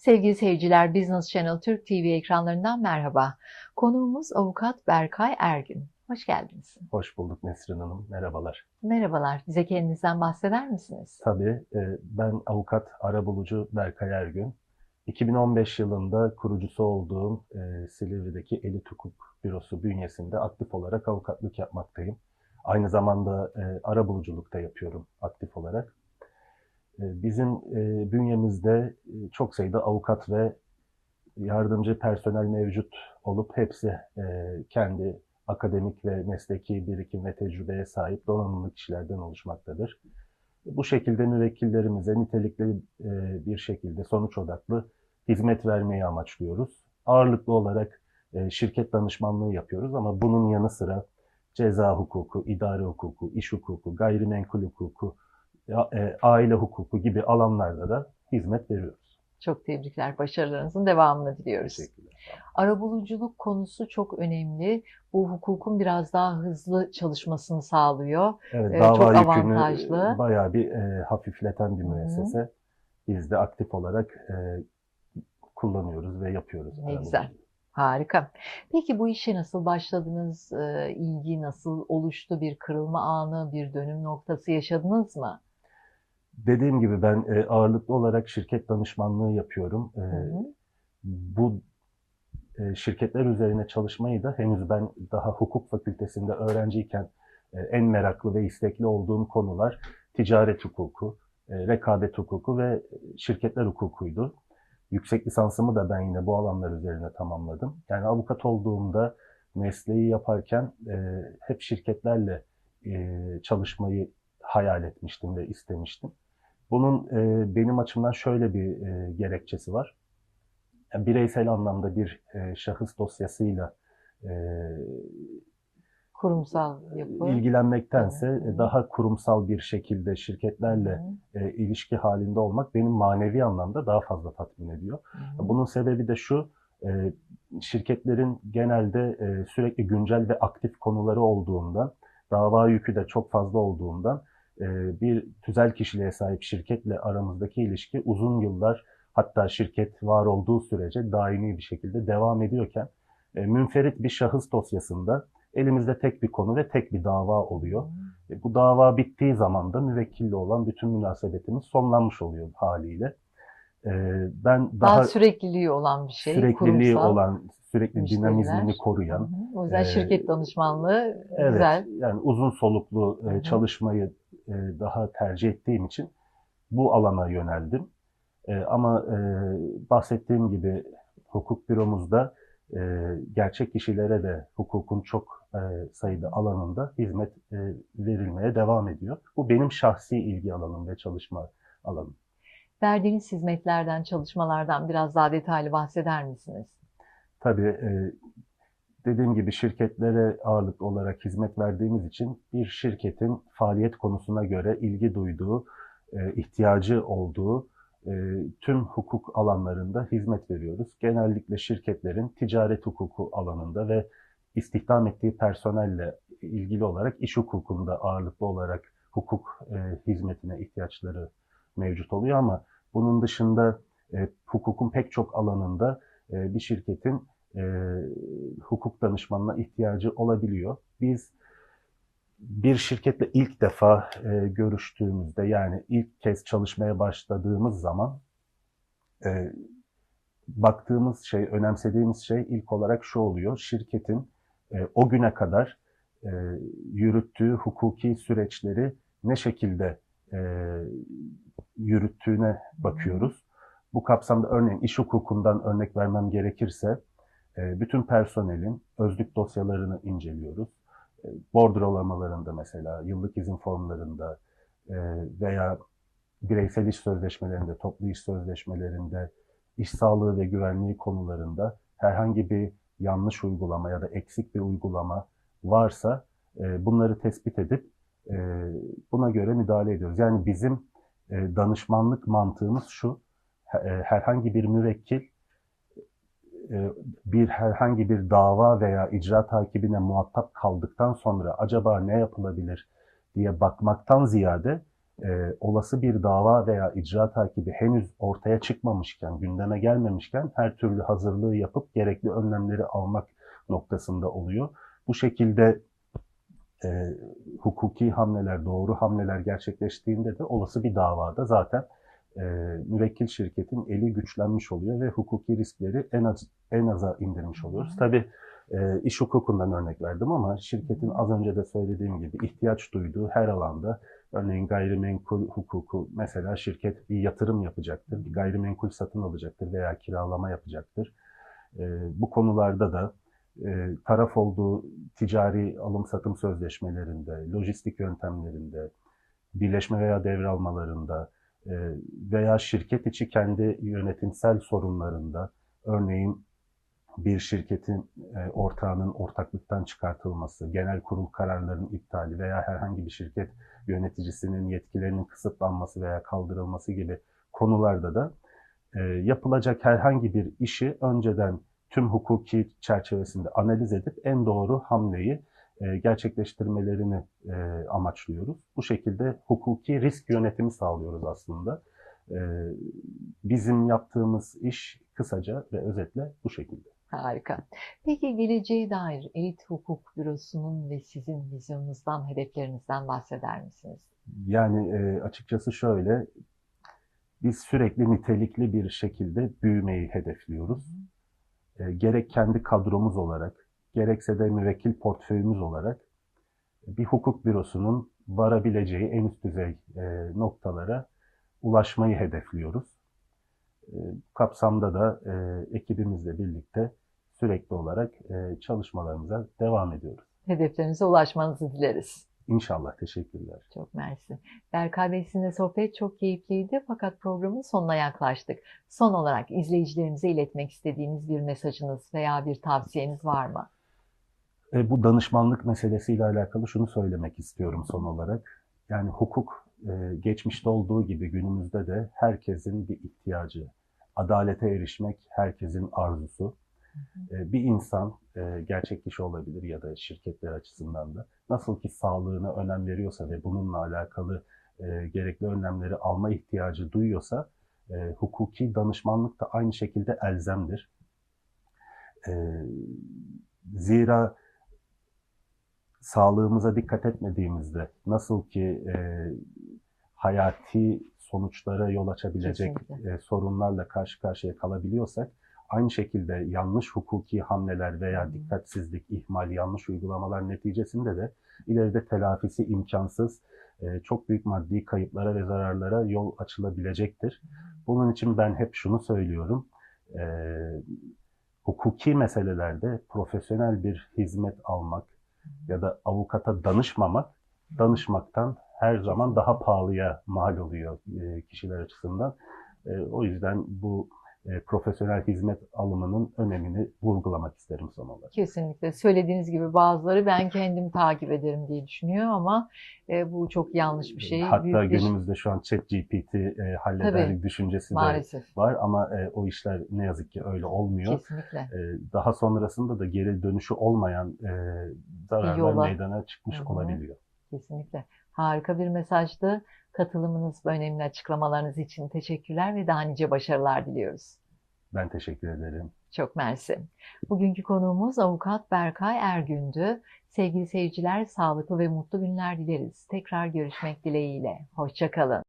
Sevgili seyirciler, Business Channel Türk TV ekranlarından merhaba. Konuğumuz avukat Berkay Ergün. Hoş geldiniz. Hoş bulduk Nesrin Hanım. Merhabalar. Merhabalar. Bize kendinizden bahseder misiniz? Tabii e, ben avukat arabulucu Berkay Ergün. 2015 yılında kurucusu olduğum e, Silivri'deki Elit Hukuk Bürosu bünyesinde aktif olarak avukatlık yapmaktayım. Aynı zamanda e, arabuluculuk da yapıyorum aktif olarak. E, Bizim e, bünyemizde e, çok sayıda avukat ve yardımcı personel mevcut olup hepsi e, kendi akademik ve mesleki birikim ve tecrübeye sahip donanımlı kişilerden oluşmaktadır. Bu şekilde müvekkillerimize nitelikli bir şekilde sonuç odaklı hizmet vermeyi amaçlıyoruz. Ağırlıklı olarak şirket danışmanlığı yapıyoruz ama bunun yanı sıra ceza hukuku, idare hukuku, iş hukuku, gayrimenkul hukuku, aile hukuku gibi alanlarda da hizmet veriyoruz. Çok tebrikler. Başarılarınızın devamını diliyoruz. Teşekkürler. Arabuluculuk konusu çok önemli. Bu hukukun biraz daha hızlı çalışmasını sağlıyor. Evet, Ee, dava çok avantajlı. bayağı bir e, hafifleten bir müessese. Biz de aktif olarak e, kullanıyoruz ve yapıyoruz. Ne güzel. Harika. Peki bu işe nasıl başladınız? Ee, ilgi nasıl oluştu? Bir kırılma anı, bir dönüm noktası yaşadınız mı? Dediğim gibi ben e, ağırlıklı olarak şirket danışmanlığı yapıyorum. E, Hı hı. bu e, şirketler üzerine çalışmayı da henüz ben daha hukuk fakültesinde öğrenciyken e, en meraklı ve istekli olduğum konular ticaret hukuku, e, rekabet hukuku ve şirketler hukukuydu. Yüksek lisansımı da ben yine bu alanlar üzerine tamamladım. Yani avukat olduğumda mesleği yaparken e, hep şirketlerle e, çalışmayı hayal etmiştim ve istemiştim. Bunun e, benim açımdan şöyle bir e, gerekçesi var. Yani bireysel anlamda bir e, şahıs dosyasıyla e, Kurumsal yapı. ilgilenmektense Hı hı. daha kurumsal bir şekilde şirketlerle Hı e, ilişki halinde olmak benim manevi anlamda daha fazla tatmin ediyor. hı. Bunun sebebi de şu, e, şirketlerin genelde e, sürekli güncel ve aktif konuları olduğundan, dava yükü de çok fazla olduğundan e, bir tüzel kişiliğe sahip şirketle aramızdaki ilişki uzun yıllar hatta şirket var olduğu sürece daimi bir şekilde devam ediyorken e, münferit bir şahıs dosyasında elimizde tek bir konu ve tek bir dava oluyor. E, Bu dava bittiği zaman da müvekkille olan bütün münasebetimiz sonlanmış oluyor haliyle. E, Ben Daha, daha, sürekliliği olan bir şey. sürekliliği kurumsal. olan, sürekli müşteriler. dinamizmini Hı koruyan, hı. O yüzden e, şirket danışmanlığı evet güzel. yani uzun soluklu e, Hı hı. çalışmayı e, daha tercih ettiğim için bu alana yöneldim. E, Ama e, bahsettiğim gibi hukuk büromuzda e, gerçek kişilere de hukukun çok e, sayıda alanında hizmet e, verilmeye devam ediyor. Bu benim şahsi ilgi alanım ve çalışma alanım. Verdiğiniz hizmetlerden, çalışmalardan biraz daha detaylı bahseder misiniz? Tabii e, dediğim gibi şirketlere ağırlıklı olarak hizmet verdiğimiz için bir şirketin faaliyet konusuna göre ilgi duyduğu, e, ihtiyacı olduğu e, tüm hukuk alanlarında hizmet veriyoruz. Genellikle şirketlerin ticaret hukuku alanında ve istihdam ettiği personelle ilgili olarak iş hukukunda ağırlıklı olarak hukuk e, hizmetine ihtiyaçları mevcut oluyor ama bunun dışında hukukun pek çok alanında bir şirketin e, hukuk danışmanına ihtiyacı olabiliyor. Biz bir şirketle ilk defa e, görüştüğümüzde yani ilk kez çalışmaya başladığımız zaman e, baktığımız şey, önemsediğimiz şey ilk olarak şu oluyor. Şirketin e, o güne kadar e, yürüttüğü hukuki süreçleri ne şekilde e, yürüttüğüne bakıyoruz. Bu kapsamda örneğin iş hukukundan örnek vermem gerekirse bütün personelin özlük dosyalarını inceliyoruz. E, Bordrolamalarında mesela, yıllık izin formlarında e, veya bireysel iş sözleşmelerinde, toplu iş sözleşmelerinde, iş sağlığı ve güvenliği konularında herhangi bir yanlış uygulama ya da eksik bir uygulama varsa e, bunları tespit edip e, buna göre müdahale ediyoruz. Yani bizim danışmanlık mantığımız şu, he- herhangi bir müvekkil bir herhangi bir dava veya icra takibine muhatap kaldıktan sonra acaba ne yapılabilir diye bakmaktan ziyade e, olası bir dava veya icra takibi henüz ortaya çıkmamışken, gündeme gelmemişken her türlü hazırlığı yapıp gerekli önlemleri almak noktasında oluyor. Bu şekilde e, hukuki hamleler, doğru hamleler gerçekleştiğinde de olası bir davada zaten e, müvekkil şirketin eli güçlenmiş oluyor ve hukuki riskleri en az en aza indirmiş oluyoruz. Tabii e, iş hukukundan örnek verdim ama şirketin az önce de söylediğim gibi ihtiyaç duyduğu her alanda örneğin gayrimenkul hukuku mesela şirket bir yatırım yapacaktır, bir gayrimenkul satın alacaktır veya kiralama yapacaktır. E, bu konularda da e, taraf olduğu ticari alım satım sözleşmelerinde, lojistik yöntemlerinde, birleşme veya devralmalarında veya şirket içi kendi yönetimsel sorunlarında örneğin bir şirketin e, ortağının ortaklıktan çıkartılması, genel kurul kararlarının iptali veya herhangi bir şirket yöneticisinin yetkilerinin kısıtlanması veya kaldırılması gibi konularda da e, yapılacak herhangi bir işi önceden tüm hukuki çerçevesinde analiz edip en doğru hamleyi e, gerçekleştirmelerini e, amaçlıyoruz. Bu şekilde hukuki risk yönetimi sağlıyoruz aslında. E, bizim yaptığımız iş kısaca ve özetle bu şekilde. Harika. Peki geleceğe dair Elit Hukuk Bürosu'nun ve sizin vizyonunuzdan, hedeflerinizden bahseder misiniz? Yani e, açıkçası şöyle, biz sürekli nitelikli bir şekilde büyümeyi hedefliyoruz. E, gerek kendi kadromuz olarak, gerekse de müvekkil portföyümüz olarak bir hukuk bürosunun varabileceği en üst düzey e, noktalara ulaşmayı hedefliyoruz. E, kapsamda da e, ekibimizle birlikte sürekli olarak çalışmalarımıza devam ediyoruz. Hedeflerinize ulaşmanızı dileriz. İnşallah. Teşekkürler. Çok mersi. Berkay Bey sizinle sohbet çok keyifliydi fakat programın sonuna yaklaştık. Son olarak izleyicilerimize iletmek istediğiniz bir mesajınız veya bir tavsiyeniz var mı? E, bu danışmanlık meselesiyle alakalı şunu söylemek istiyorum son olarak. Yani hukuk e, geçmişte olduğu gibi günümüzde de herkesin bir ihtiyacı. Adalete erişmek herkesin arzusu. E, bir insan e, gerçek kişi olabilir ya da şirketler açısından da nasıl ki sağlığına önem veriyorsa ve bununla alakalı e, gerekli önlemleri alma ihtiyacı duyuyorsa e, hukuki danışmanlık da aynı şekilde elzemdir. E, zira sağlığımıza dikkat etmediğimizde nasıl ki e, hayati sonuçlara yol açabilecek Kesinlikle. e, sorunlarla karşı karşıya kalabiliyorsak aynı şekilde yanlış hukuki hamleler veya dikkatsizlik, ihmal, yanlış uygulamalar neticesinde de ileride telafisi imkansız e, çok büyük maddi kayıplara ve zararlara yol açılabilecektir. Bunun için ben hep şunu söylüyorum. E, hukuki meselelerde profesyonel bir hizmet almak ya da avukata danışmamak, danışmaktan her zaman daha pahalıya mal oluyor e, kişiler açısından. E, o yüzden bu e, profesyonel hizmet alımının önemini vurgulamak isterim son olarak. Kesinlikle. Söylediğiniz gibi bazıları ben kendim takip ederim diye düşünüyor ama e, bu çok yanlış bir şey. Hatta Büyük bir- günümüzde şu an ChatGPT e, halleder Tabii, düşüncesi de maalesef. var ama e, o işler ne yazık ki öyle olmuyor. Kesinlikle. E, daha sonrasında da geri dönüşü olmayan e, zararlar meydana çıkmış Hı hı. olabiliyor. Kesinlikle. Harika bir mesajdı. Katılımınız ve önemli açıklamalarınız için teşekkürler ve daha nice başarılar diliyoruz. Ben teşekkür ederim. Çok mersi. Bugünkü konuğumuz avukat Berkay Ergün'dü. Sevgili seyirciler, sağlıklı ve mutlu günler dileriz. Tekrar görüşmek dileğiyle. Hoşçakalın.